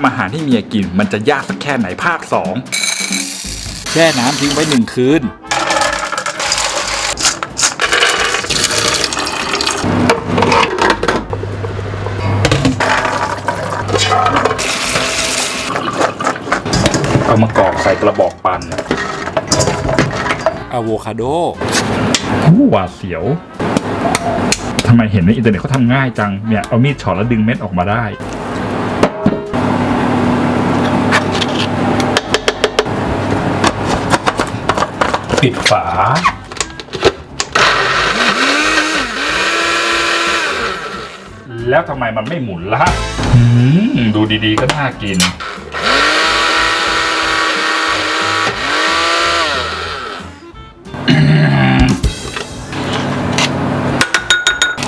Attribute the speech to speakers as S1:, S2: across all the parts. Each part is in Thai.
S1: ำอาหารให้เมียกิน มันจะยากสักแค่ไหนภาค 2 แช่น้ำทิ้งไว้หนึ่งคืน เอามากรอกใส่กระบอกปั่นอะโวคาโดหูหวาดเสียวทำไมเห็นในอินเทอร์เน็ตเขาทำง่ายจัง เนี่ย เอามีดเฉอแล้วดึงเม็ดออกมาได้ ปิดฝา แล้วทำไมมันไม่หมุนล่ะดูดีๆก็น่ากิน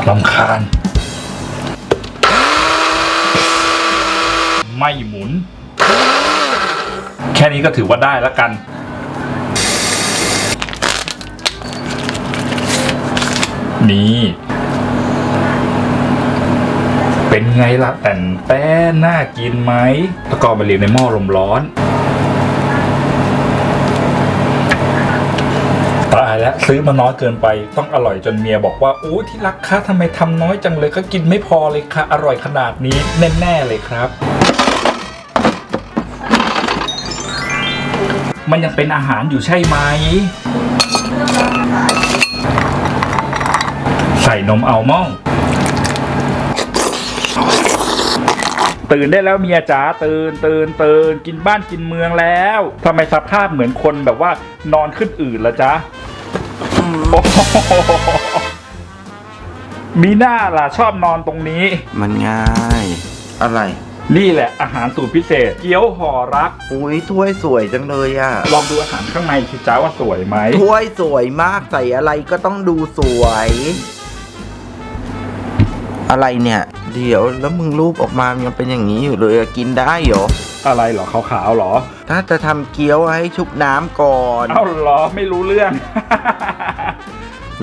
S1: ลำคาญ ไม่หมุน แค่นี้ก็ถือว่าได้แล้วกัน นี่ เป็นไงล่ะแต่นแป้นน่ากินไหมแล้วก็เอามาเรียงในหม้อลมร้อนตายแล้วซื้อมาน้อยเกินไปต้องอร่อยจนเมียบอกว่าอู้ที่รักคะทำไมทำน้อยจังเลยก็กินไม่พอเลยค่ะ อร่อยขนาดนี้แน่ๆเลยครับมันยังเป็นอาหารอยู่ใช่ไหม ส่นมอัลมอนด์ตื่นได้แล้วเมียจ๋าตื่นตื่นตื่นกินบ้านกินเมืองแล้วทำไมสภาพเหมือนคนแบบว่านอนขึ้นอื่นละจ๊ะโอ้โหมีหน้าล่ะชอบนอนตรงนี้
S2: มันง่าย อะไร
S1: นี่แหละอาหารสูตรพิเศษ เกี๊ยวห่อรัก
S2: อุ้ยถ้วยสวยจังเลยอะ
S1: ลองดูอาหารข้างในสิจ้าว่าสวยไหม
S2: ถ้วยสวยมากใส่อะไรก็ต้องดูสวย อะไรเนี่ย เดี๋ยวแล้วมึงรูปออกมามันยังเป็นอย่างนี้อยู่เลยอะกินได้เหรอ
S1: อะไรเหรอขาวๆเหรอ
S2: ถ้าจะทำเกี๊ยวให้ชุบน้ำก่อน
S1: เอ้าเหรอไม่รู้เรื่อง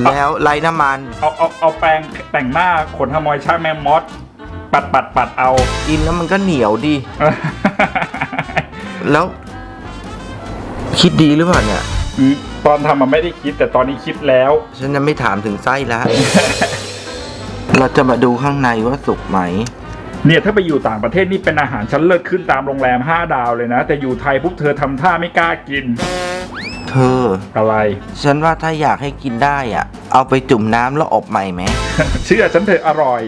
S2: แล้วไร้น้ำมัน
S1: เอาเอาเอาแปรงแต่งหน้าขนขโมยช่างแมมมอสปัดปัดปัดเอา
S2: กินแล้วมันก็เหนียวดิ แล้ว คิดดีหรือเปล่าเนี่ย
S1: อืมตอนทำมันไม่ได้คิดแต่ตอนนี้คิดแล้ว
S2: ฉันจะไม่ถามถึงไส้แล้ว เราจะมาดูข้างในว่าสุกไหม
S1: เนี่ยถ้าไปอยู่ต่างประเทศนี่เป็นอาหารชั้นเลิศขึ้นตามโรงแรม 5 ดาวเลยนะ แต่อยู่ไทยปุ๊บเธอทำท่าไม่กล้ากิน
S2: เธอ
S1: อะไร
S2: ฉันว่าถ้าอยากให้กินได้อะ เอาไปจุ่มน้ำแล้วอบใหม่ไหม
S1: เชื่อฉันเถอะอร่อย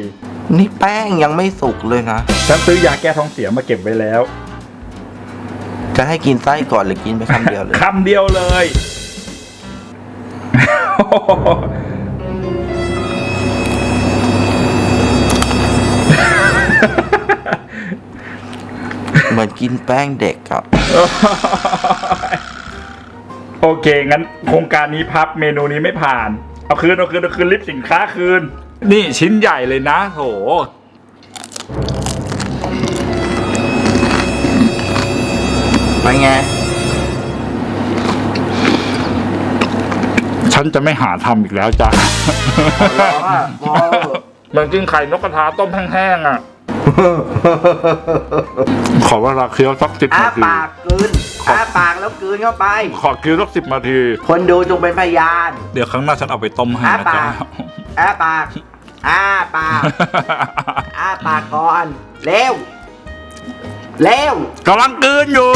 S2: นี่แป้งยังไม่สุกเลยนะ
S1: ฉันซื้อยาแก้ท้องเสียมาเก็บไว้แล้ว
S2: จะให้กินไส้ก่อนหรือกินไปคำเดียวเลย
S1: คำเดียวเลย
S2: เหมือนกินแป้งเด็กอะ
S1: โอเค งั้นโครงการนี้พับเมนูนี้ไม่ผ่าน เอาคืนเอาคืนเอาคืนลิฟต์สินค้าคืน นี่ชิ้นใหญ่เลยนะโถ
S2: ไปไง
S1: ฉันจะไม่หาทำอีกแล้วจ้ะ
S2: ร้องอะพอ
S1: มันกินไข่นกกระทาต้มแห้งๆอะ ขอเวลาเคี้ยวสักสิบ
S2: อ้า
S1: นาที
S2: ปากกลืนอ้าปากแล้วกลืนเข้าไป
S1: ขอเคี้ยวสักสิบนาที
S2: คนดูจงเป็นพยาน
S1: เดี๋ยวครั้งหน้าฉันเอาไปต้มให้
S2: อ้า
S1: นะ
S2: ปา
S1: จ๊ะ
S2: ก อ้าปาก อ้าปาก อ้าปากก่อน เร็ว เร็ว
S1: กำลังกลืนอยู่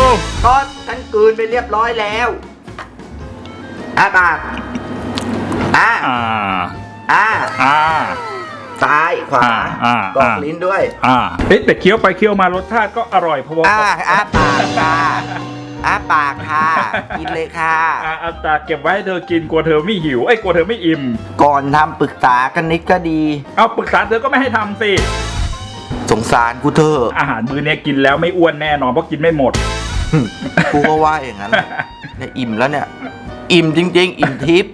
S2: ก็ฉันกลืนไปเรียบร้อยแล้ว อ้าปาก อ้า
S1: อ่า
S2: อ้า
S1: อ่า
S2: ซ้ายขวา
S1: อ่าอ่า
S2: บอก
S1: อ่า
S2: ลิ้นด้วย
S1: อ่าเอ๊ะแต่เคี้ยวไปเคี้ยวมารสชาติก็อร่อยเพราะว่า
S2: อ้าอ้าปากค่ะอ้าปากค่ะกินเลยค่ะ
S1: อ่าเอาแต่เก็บไว้ให้เธอกินกลัวเธอไม่หิวไอ้ยกลัวเธอไม่อิ่ม
S2: ก่อนทำปรึกษากันนิดก็ดี
S1: เอาปรึกษาเธอก็ไม่ให้ทำสิ
S2: สงสารกูเถอะ
S1: อาหารมื้อเนี้ยกินแล้วไม่อ้วนแน่นอนเพราะกินไม่หมด
S2: กูก็ว่าอย่างนั้นแหละเนี่ยอิ่มแล้วเนี่ย อิ่มจริง ๆ อิ่มทิพย์